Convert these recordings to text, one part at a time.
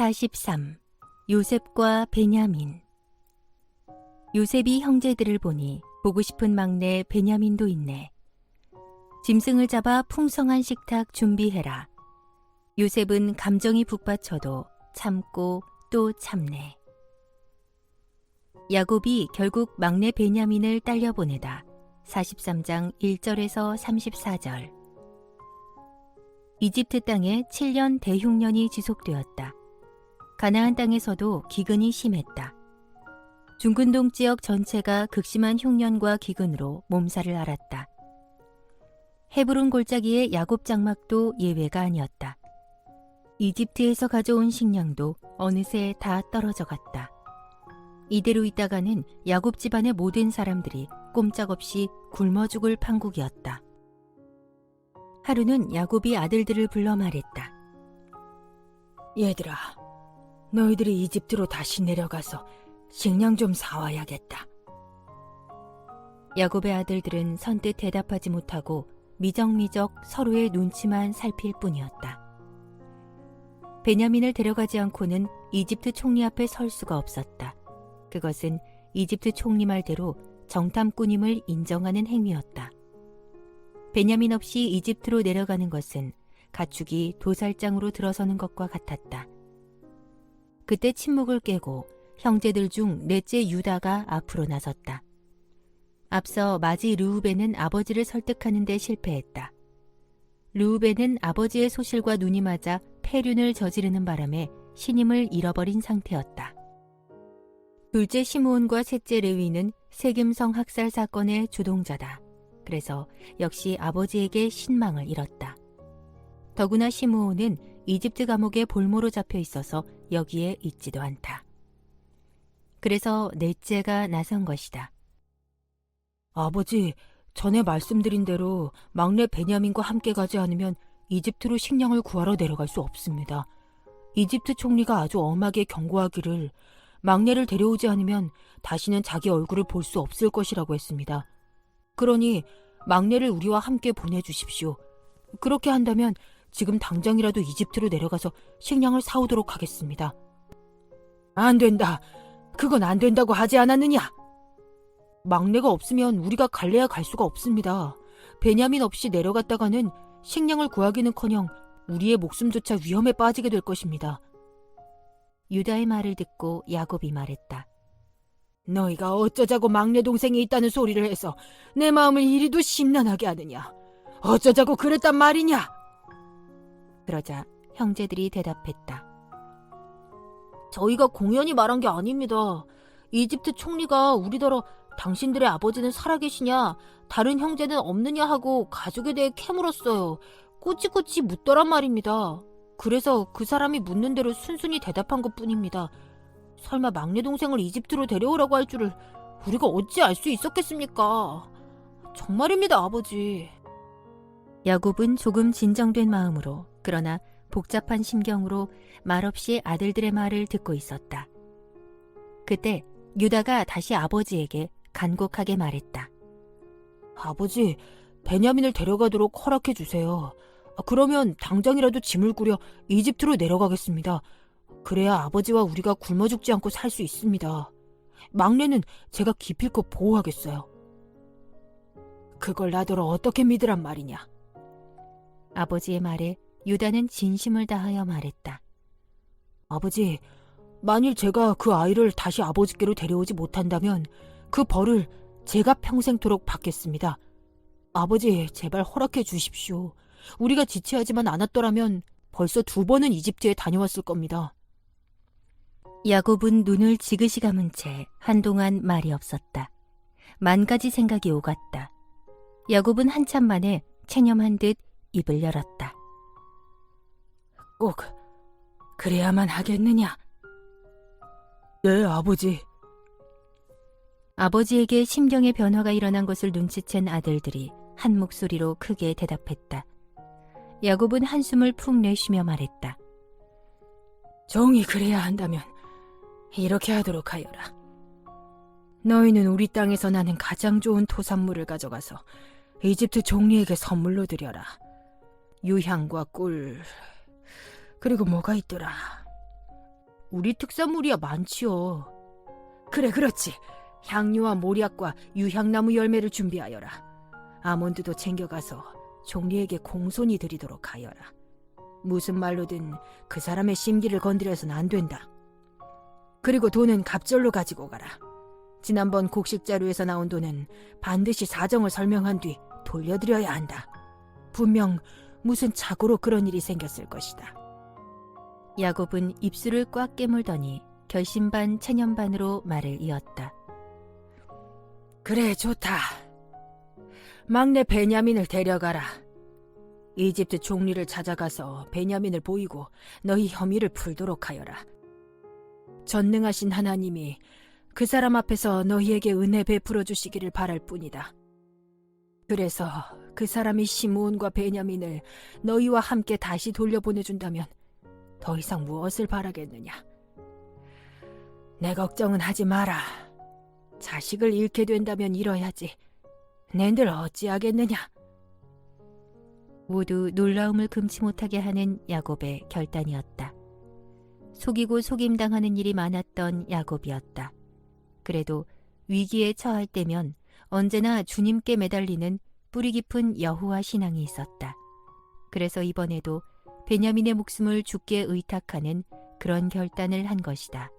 43. 요셉과 베냐민 요셉이 형제들을 보니 보고 싶은 막내 베냐민도 있네. 짐승을 잡아 풍성한 식탁 준비해라. 요셉은 감정이 북받쳐도 참고 또 참네. 야곱이 결국 막내 베냐민을 딸려보내다. 43장 1절에서 34절. 이집트 땅에 7년 대흉년이 지속되었다. 가나안 땅에서도 기근이 심했다. 중근동 지역 전체가 극심한 흉년과 기근으로 몸살을 앓았다. 헤브론 골짜기의 야곱 장막도 예외가 아니었다. 이집트에서 가져온 식량도 어느새 다 떨어져 갔다. 이대로 있다가는 야곱 집안의 모든 사람들이 꼼짝없이 굶어 죽을 판국이었다. 하루는 야곱이 아들들을 불러 말했다. 얘들아, 너희들이 이집트로 다시 내려가서 식량 좀 사와야겠다. 야곱의 아들들은 선뜻 대답하지 못하고 미적미적 서로의 눈치만 살필 뿐이었다. 베냐민을 데려가지 않고는 이집트 총리 앞에 설 수가 없었다. 그것은 이집트 총리 말대로 정탐꾼임을 인정하는 행위였다. 베냐민 없이 이집트로 내려가는 것은 가축이 도살장으로 들어서는 것과 같았다. 그때 침묵을 깨고 형제들 중 넷째 유다가 앞으로 나섰다. 앞서 마지 르우벤은 아버지를 설득하는 데 실패했다. 르우벤은 아버지의 소실과 눈이 맞아 폐륜을 저지르는 바람에 신임을 잃어버린 상태였다. 둘째 시므온과 셋째 레위는 세겜성 학살 사건의 주동자다. 그래서 역시 아버지에게 신망을 잃었다. 더구나 시므온은 이집트 감옥에 볼모로 잡혀 있어서 여기에 있지도 않다. 그래서 넷째가 나선 것이다. 아버지, 전에 말씀드린 대로 막내 베냐민과 함께 가지 않으면 이집트로 식량을 구하러 내려갈 수 없습니다. 이집트 총리가 아주 엄하게 경고하기를 막내를 데려오지 않으면 다시는 자기 얼굴을 볼 수 없을 것이라고 했습니다. 그러니 막내를 우리와 함께 보내주십시오. 그렇게 한다면 지금 당장이라도 이집트로 내려가서 식량을 사오도록 하겠습니다. 안 된다. 그건 안 된다고 하지 않았느냐? 막내가 없으면 우리가 갈래야 갈 수가 없습니다. 베냐민 없이 내려갔다가는 식량을 구하기는커녕 우리의 목숨조차 위험에 빠지게 될 것입니다. 유다의 말을 듣고 야곱이 말했다. 너희가 어쩌자고 막내 동생이 있다는 소리를 해서 내 마음을 이리도 심란하게 하느냐? 어쩌자고 그랬단 말이냐? 그러자 형제들이 대답했다. 저희가 공연히 말한 게 아닙니다. 이집트 총리가 우리더러 당신들의 아버지는 살아계시냐, 다른 형제는 없느냐 하고 가족에 대해 캐물었어요. 꼬치꼬치 묻더란 말입니다. 그래서 그 사람이 묻는 대로 순순히 대답한 것 뿐입니다. 설마 막내 동생을 이집트로 데려오라고 할 줄을 우리가 어찌 알 수 있었겠습니까? 정말입니다, 아버지. 야곱은 조금 진정된 마음으로 그러나 복잡한 심경으로 말없이 아들들의 말을 듣고 있었다. 그때 유다가 다시 아버지에게 간곡하게 말했다. 아버지, 베냐민을 데려가도록 허락해 주세요. 아, 그러면 당장이라도 짐을 꾸려 이집트로 내려가겠습니다. 그래야 아버지와 우리가 굶어 죽지 않고 살 수 있습니다. 막내는 제가 기필코 보호하겠어요. 그걸 나더러 어떻게 믿으란 말이냐? 아버지의 말에 유다는 진심을 다하여 말했다. 아버지, 만일 제가 그 아이를 다시 아버지께로 데려오지 못한다면 그 벌을 제가 평생토록 받겠습니다. 아버지, 제발 허락해 주십시오. 우리가 지체하지만 않았더라면 벌써 두 번은 이집트에 다녀왔을 겁니다. 야곱은 눈을 지그시 감은 채 한동안 말이 없었다. 만 가지 생각이 오갔다. 야곱은 한참 만에 체념한 듯 입을 열었다. 꼭 그래야만 하겠느냐? 네, 아버지. 아버지에게 심경의 변화가 일어난 것을 눈치챈 아들들이 한 목소리로 크게 대답했다. 야곱은 한숨을 푹 내쉬며 말했다. 정이 그래야 한다면 이렇게 하도록 하여라. 너희는 우리 땅에서 나는 가장 좋은 토산물을 가져가서 이집트 종리에게 선물로 드려라. 유향과 꿀, 그리고 뭐가 있더라. 우리 특산물이야 많지요. 그래, 그렇지. 향료와 모략과 유향나무 열매를 준비하여라. 아몬드도 챙겨가서 총리에게 공손히 드리도록 하여라. 무슨 말로든 그 사람의 심기를 건드려서는 안 된다. 그리고 돈은 갑절로 가지고 가라. 지난번 곡식 자료에서 나온 돈은 반드시 사정을 설명한 뒤 돌려드려야 한다. 분명 무슨 착오로 그런 일이 생겼을 것이다. 야곱은 입술을 꽉 깨물더니 결심 반 체념 반으로 말을 이었다. 그래, 좋다. 막내 베냐민을 데려가라. 이집트 총리를 찾아가서 베냐민을 보이고 너희 혐의를 풀도록 하여라. 전능하신 하나님이 그 사람 앞에서 너희에게 은혜 베풀어 주시기를 바랄 뿐이다. 그래서 그 사람이 시므온과 베냐민을 너희와 함께 다시 돌려보내준다면 더 이상 무엇을 바라겠느냐? 내 걱정은 하지 마라. 자식을 잃게 된다면 잃어야지. 낸들 어찌하겠느냐? 모두 놀라움을 금치 못하게 하는 야곱의 결단이었다. 속이고 속임당하는 일이 많았던 야곱이었다. 그래도 위기에 처할 때면 언제나 주님께 매달리는 뿌리 깊은 여호와 신앙이 있었다. 그래서 이번에도 베냐민의 목숨을 주께 의탁하는 그런 결단을 한 것이다.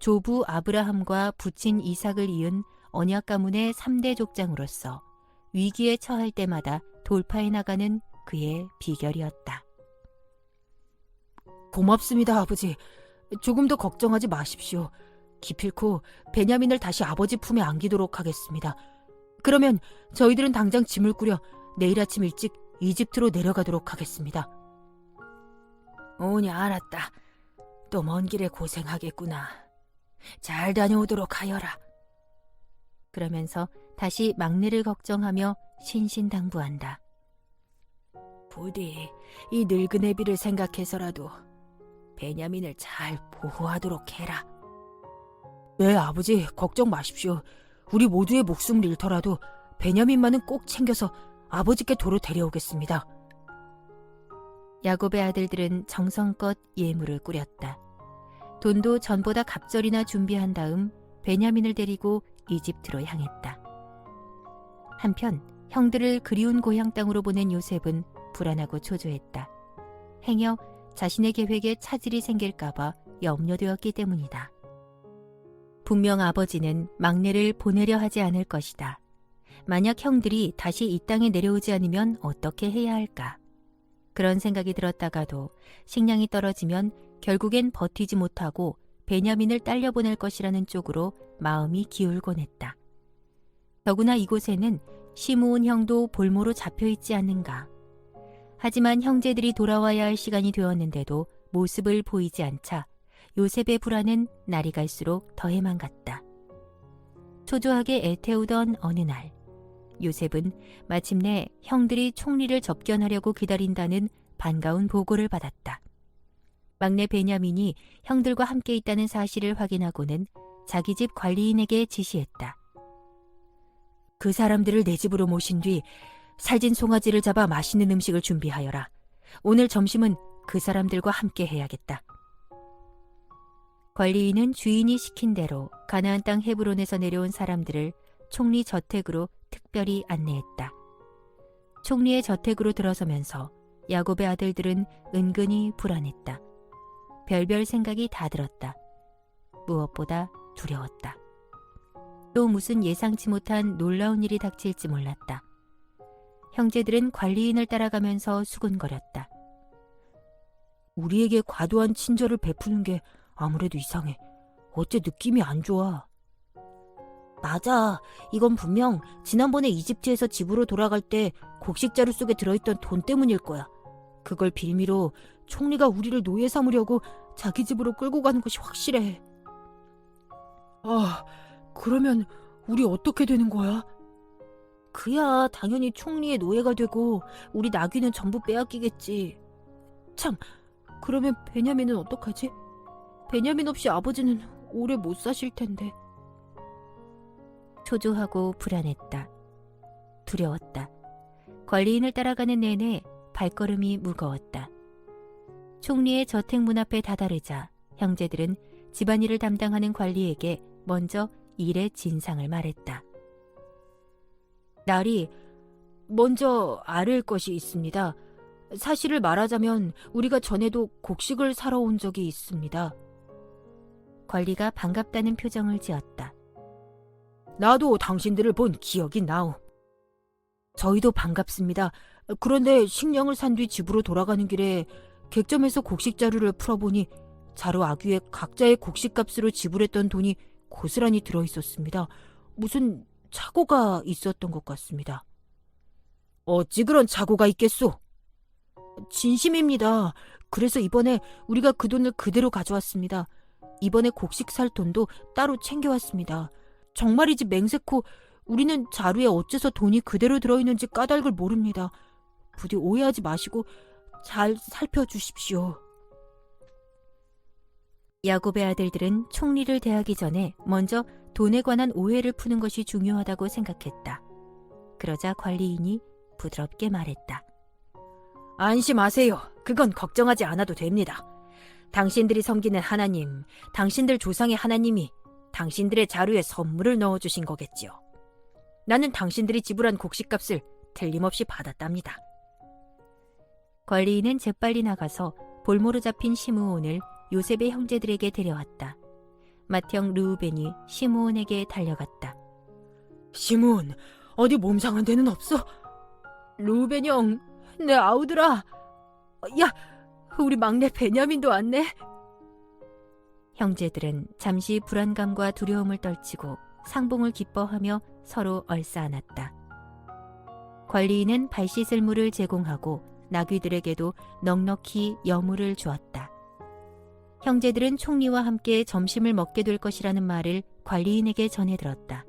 조부 아브라함과 부친 이삭을 이은 언약 가문의 3대 족장으로서 위기에 처할 때마다 돌파해 나가는 그의 비결이었다. 고맙습니다, 아버지. 조금 더 걱정하지 마십시오. 기필코 베냐민을 다시 아버지 품에 안기도록 하겠습니다. 그러면 저희들은 당장 짐을 꾸려 내일 아침 일찍 이집트로 내려가도록 하겠습니다. 오냐, 알았다. 또 먼 길에 고생하겠구나. 잘 다녀오도록 하여라. 그러면서 다시 막내를 걱정하며 신신당부한다. 부디 이 늙은 애비를 생각해서라도 베냐민을 잘 보호하도록 해라. 네, 아버지, 걱정 마십시오. 우리 모두의 목숨을 잃더라도 베냐민만은 꼭 챙겨서 아버지께 도로 데려오겠습니다. 야곱의 아들들은 정성껏 예물을 꾸렸다. 돈도 전보다 갑절이나 준비한 다음 베냐민을 데리고 이집트로 향했다. 한편 형들을 그리운 고향 땅으로 보낸 요셉은 불안하고 초조했다. 행여 자신의 계획에 차질이 생길까봐 염려되었기 때문이다. 분명 아버지는 막내를 보내려 하지 않을 것이다. 만약 형들이 다시 이 땅에 내려오지 않으면 어떻게 해야 할까? 그런 생각이 들었다가도 식량이 떨어지면 결국엔 버티지 못하고 베냐민을 딸려보낼 것이라는 쪽으로 마음이 기울곤 했다. 더구나 이곳에는 시므온 형도 볼모로 잡혀있지 않는가. 하지만 형제들이 돌아와야 할 시간이 되었는데도 모습을 보이지 않자 요셉의 불안은 날이 갈수록 더해만 갔다. 초조하게 애태우던 어느 날, 요셉은 마침내 형들이 총리를 접견하려고 기다린다는 반가운 보고를 받았다. 막내 베냐민이 형들과 함께 있다는 사실을 확인하고는 자기 집 관리인에게 지시했다. 그 사람들을 내 집으로 모신 뒤 살진 송아지를 잡아 맛있는 음식을 준비하여라. 오늘 점심은 그 사람들과 함께 해야겠다. 관리인은 주인이 시킨 대로 가나안 땅 헤브론에서 내려온 사람들을 총리 저택으로 특별히 안내했다. 총리의 저택으로 들어서면서 야곱의 아들들은 은근히 불안했다. 별별 생각이 다 들었다. 무엇보다 두려웠다. 또 무슨 예상치 못한 놀라운 일이 닥칠지 몰랐다. 형제들은 관리인을 따라가면서 수군거렸다. 우리에게 과도한 친절을 베푸는 게 아무래도 이상해. 어째 느낌이 안 좋아. 맞아. 이건 분명 지난번에 이집트에서 집으로 돌아갈 때 곡식 자루 속에 들어있던 돈 때문일 거야. 그걸 빌미로 총리가 우리를 노예 삼으려고 자기 집으로 끌고 가는 것이 확실해. 아, 그러면 우리 어떻게 되는 거야? 그야 당연히 총리의 노예가 되고 우리 나귀는 전부 빼앗기겠지. 참, 그러면 베냐민은 어떡하지? 베냐민 없이 아버지는 오래 못 사실 텐데. 초조하고 불안했다. 두려웠다. 관리인을 따라가는 내내 발걸음이 무거웠다. 총리의 저택 문 앞에 다다르자 형제들은 집안일을 담당하는 관리에게 먼저 일의 진상을 말했다. 날이 먼저 아를 것이 있습니다. 사실을 말하자면 우리가 전에도 곡식을 사러 온 적이 있습니다. 관리가 반갑다는 표정을 지었다. 나도 당신들을 본 기억이 나오. 저희도 반갑습니다. 그런데 식량을 산 뒤 집으로 돌아가는 길에 객점에서 곡식 자루를 풀어보니 자루 아귀에 각자의 곡식값으로 지불했던 돈이 고스란히 들어 있었습니다. 무슨 착오가 있었던 것 같습니다. 어찌 그런 착오가 있겠소? 진심입니다. 그래서 이번에 우리가 그 돈을 그대로 가져왔습니다. 이번에 곡식 살 돈도 따로 챙겨왔습니다. 정말이지 맹세코 우리는 자루에 어째서 돈이 그대로 들어있는지 까닭을 모릅니다. 부디 오해하지 마시고 잘 살펴주십시오. 야곱의 아들들은 총리를 대하기 전에 먼저 돈에 관한 오해를 푸는 것이 중요하다고 생각했다. 그러자 관리인이 부드럽게 말했다. 안심하세요. 그건 걱정하지 않아도 됩니다. 당신들이 섬기는 하나님, 당신들 조상의 하나님이 당신들의 자루에 선물을 넣어주신 거겠지요. 나는 당신들이 지불한 곡식값을 틀림없이 받았답니다. 관리인은 재빨리 나가서 볼모로 잡힌 시므온을 요셉의 형제들에게 데려왔다. 맏형 르우벤이 시므온에게 달려갔다. 시몬, 어디 몸 상한 데는 없어? 루벤 형, 내 아우들아. 야, 우리 막내 베냐민도 왔네. 형제들은 잠시 불안감과 두려움을 떨치고 상봉을 기뻐하며 서로 얼싸안았다. 관리인은 발 씻을 물을 제공하고 나귀들에게도 넉넉히 여물을 주었다. 형제들은 총리와 함께 점심을 먹게 될 것이라는 말을 관리인에게 전해 들었다.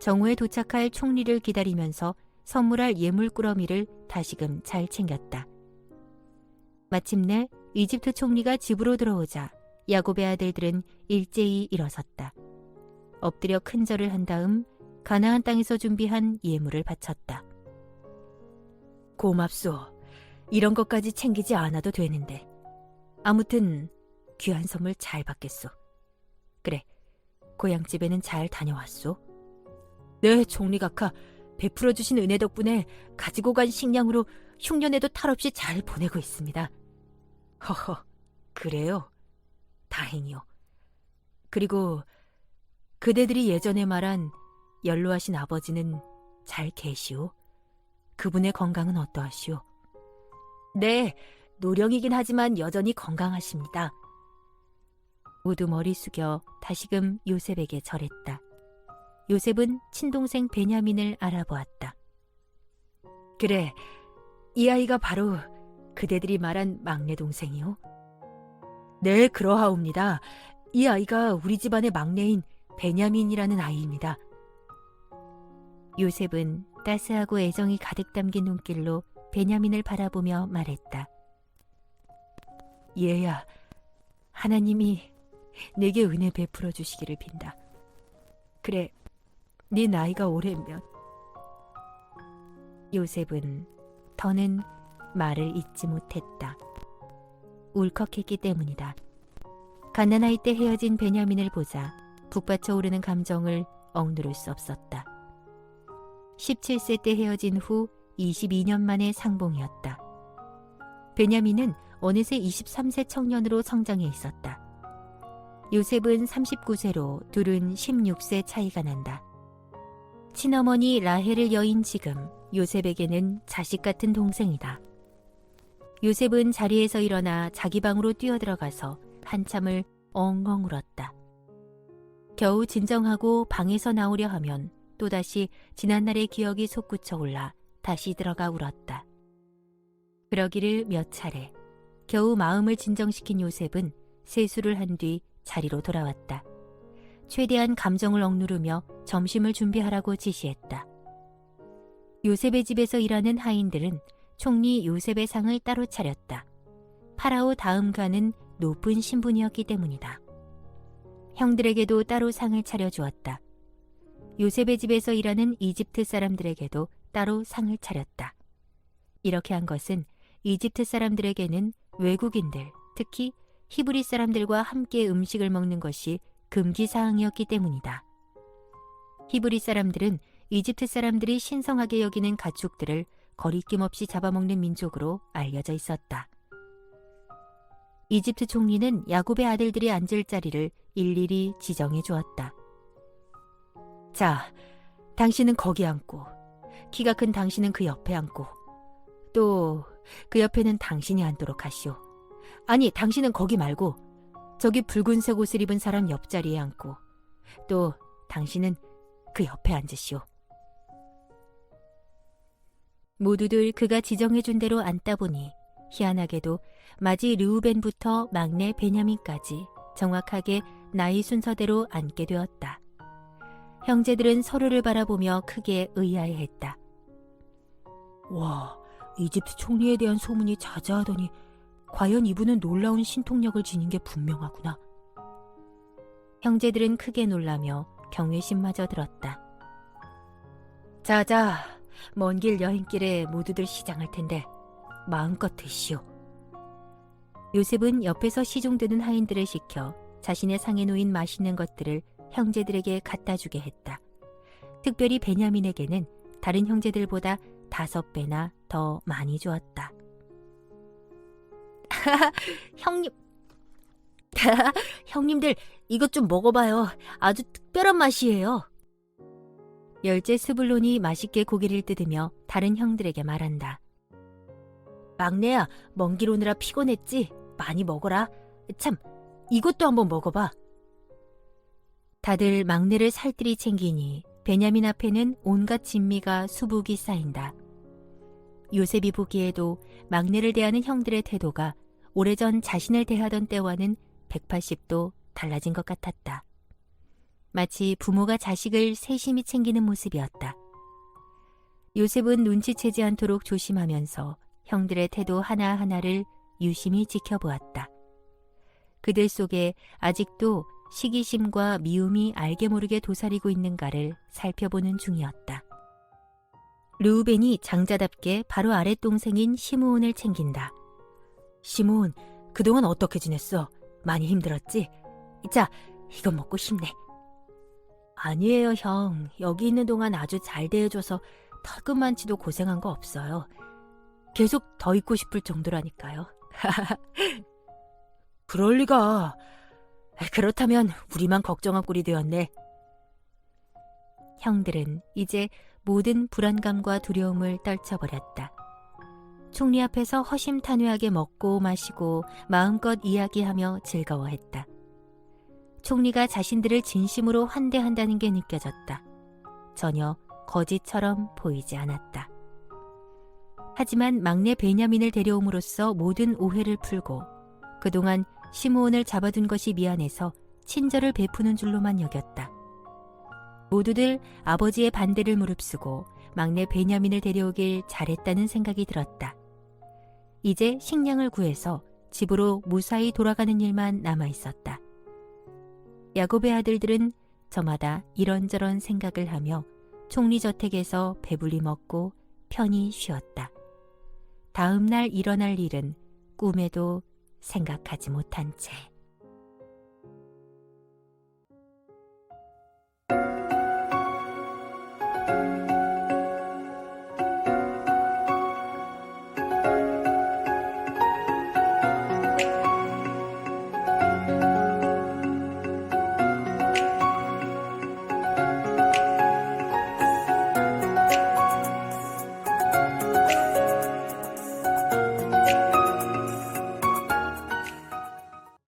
정오에 도착할 총리를 기다리면서 선물할 예물 꾸러미를 다시금 잘 챙겼다. 마침내 이집트 총리가 집으로 들어오자 야곱의 아들들은 일제히 일어섰다. 엎드려 큰 절을 한 다음 가나안 땅에서 준비한 예물을 바쳤다. 고맙소. 이런 것까지 챙기지 않아도 되는데. 아무튼 귀한 선물 잘 받겠소. 그래, 고향집에는 잘 다녀왔소. 네, 총리각하. 베풀어 주신 은혜 덕분에 가지고 간 식량으로 흉년에도 탈없이 잘 보내고 있습니다. 허허, 그래요. 다행이요. 그리고 그대들이 예전에 말한 연로하신 아버지는 잘 계시오. 그분의 건강은 어떠하시오? 네, 노령이긴 하지만 여전히 건강하십니다. 모두 머리 숙여 다시금 요셉에게 절했다. 요셉은 친동생 베냐민을 알아보았다. 그래, 이 아이가 바로 그대들이 말한 막내 동생이오? 네, 그러하옵니다. 이 아이가 우리 집안의 막내인 베냐민이라는 아이입니다. 요셉은 따스하고 애정이 가득 담긴 눈길로 베냐민을 바라보며 말했다. 얘야, 하나님이 내게 은혜 베풀어 주시기를 빈다. 그래, 네 나이가 오래면 요셉은 더는 말을 잇지 못했다. 울컥했기 때문이다. 갓난아이 때 헤어진 베냐민을 보자 북받쳐 오르는 감정을 억누를 수 없었다. 17세 때 헤어진 후 22년 만의 상봉이었다. 베냐민은 어느새 23세 청년으로 성장해 있었다. 요셉은 39세로 둘은 16세 차이가 난다. 친어머니 라헬을 여인 지금 요셉에게는 자식 같은 동생이다. 요셉은 자리에서 일어나 자기 방으로 뛰어들어가서 한참을 엉엉 울었다. 겨우 진정하고 방에서 나오려 하면 또다시 지난날의 기억이 솟구쳐 올라 다시 들어가 울었다. 그러기를 몇 차례. 겨우 마음을 진정시킨 요셉은 세수를 한 뒤 자리로 돌아왔다. 최대한 감정을 억누르며 점심을 준비하라고 지시했다. 요셉의 집에서 일하는 하인들은 총리 요셉의 상을 따로 차렸다. 파라오 다음가는 높은 신분이었기 때문이다. 형들에게도 따로 상을 차려주었다. 요셉의 집에서 일하는 이집트 사람들에게도 따로 상을 차렸다. 이렇게 한 것은 이집트 사람들에게는 외국인들, 특히 히브리 사람들과 함께 음식을 먹는 것이 금기 사항이었기 때문이다. 히브리 사람들은 이집트 사람들이 신성하게 여기는 가축들을 거리낌 없이 잡아먹는 민족으로 알려져 있었다. 이집트 총리는 야곱의 아들들이 앉을 자리를 일일이 지정해 주었다. 자, 당신은 거기 앉고, 키가 큰 당신은 그 옆에 앉고, 또 그 옆에는 당신이 앉도록 하시오. 아니, 당신은 거기 말고, 저기 붉은색 옷을 입은 사람 옆자리에 앉고, 또 당신은 그 옆에 앉으시오. 모두들 그가 지정해준 대로 앉다 보니 희한하게도 마지 르우벤부터 막내 베냐민까지 정확하게 나이 순서대로 앉게 되었다. 형제들은 서로를 바라보며 크게 의아해했다. 와, 이집트 총리에 대한 소문이 자자하더니 과연 이분은 놀라운 신통력을 지닌 게 분명하구나. 형제들은 크게 놀라며 경외심마저 들었다. 자자, 먼 길 여행길에 모두들 시장할 텐데 마음껏 드시오. 요셉은 옆에서 시종드는 하인들을 시켜 자신의 상에 놓인 맛있는 것들을 형제들에게 갖다 주게 했다. 특별히 베냐민에게는 다른 형제들보다 다섯 배나 더 많이 주었다. 형님, 형님들 이것 좀 먹어봐요. 아주 특별한 맛이에요. 열째 스불론이 맛있게 고기를 뜯으며 다른 형들에게 말한다. 막내야, 먼 길 오느라 피곤했지? 많이 먹어라. 참, 이것도 한번 먹어봐. 다들 막내를 살뜰히 챙기니 베냐민 앞에는 온갖 진미가 수북이 쌓인다. 요셉이 보기에도 막내를 대하는 형들의 태도가 오래전 자신을 대하던 때와는 180도 달라진 것 같았다. 마치 부모가 자식을 세심히 챙기는 모습이었다. 요셉은 눈치채지 않도록 조심하면서 형들의 태도 하나하나를 유심히 지켜보았다. 그들 속에 아직도 시기심과 미움이 알게 모르게 도사리고 있는가를 살펴보는 중이었다. 르우벤이 장자답게 바로 아랫 동생인 시므온을 챙긴다. 시므온, 그동안 어떻게 지냈어? 많이 힘들었지? 자, 이거 먹고 힘내. 아니에요, 형. 여기 있는 동안 아주 잘 대해줘서 털끝만치도 고생한 거 없어요. 계속 더 있고 싶을 정도라니까요. 그럴 리가. 그렇다면 우리만 걱정한 꼴이 되었네. 형들은 이제 모든 불안감과 두려움을 떨쳐버렸다. 총리 앞에서 허심탄회하게 먹고 마시고 마음껏 이야기하며 즐거워했다. 총리가 자신들을 진심으로 환대한다는 게 느껴졌다. 전혀 거짓처럼 보이지 않았다. 하지만 막내 베냐민을 데려옴으로써 모든 오해를 풀고 그동안 시므온을 잡아둔 것이 미안해서 친절을 베푸는 줄로만 여겼다. 모두들 아버지의 반대를 무릅쓰고 막내 베냐민을 데려오길 잘했다는 생각이 들었다. 이제 식량을 구해서 집으로 무사히 돌아가는 일만 남아 있었다. 야곱의 아들들은 저마다 이런저런 생각을 하며 총리 저택에서 배불리 먹고 편히 쉬었다. 다음 날 일어날 일은 꿈에도 생각하지 못한 채.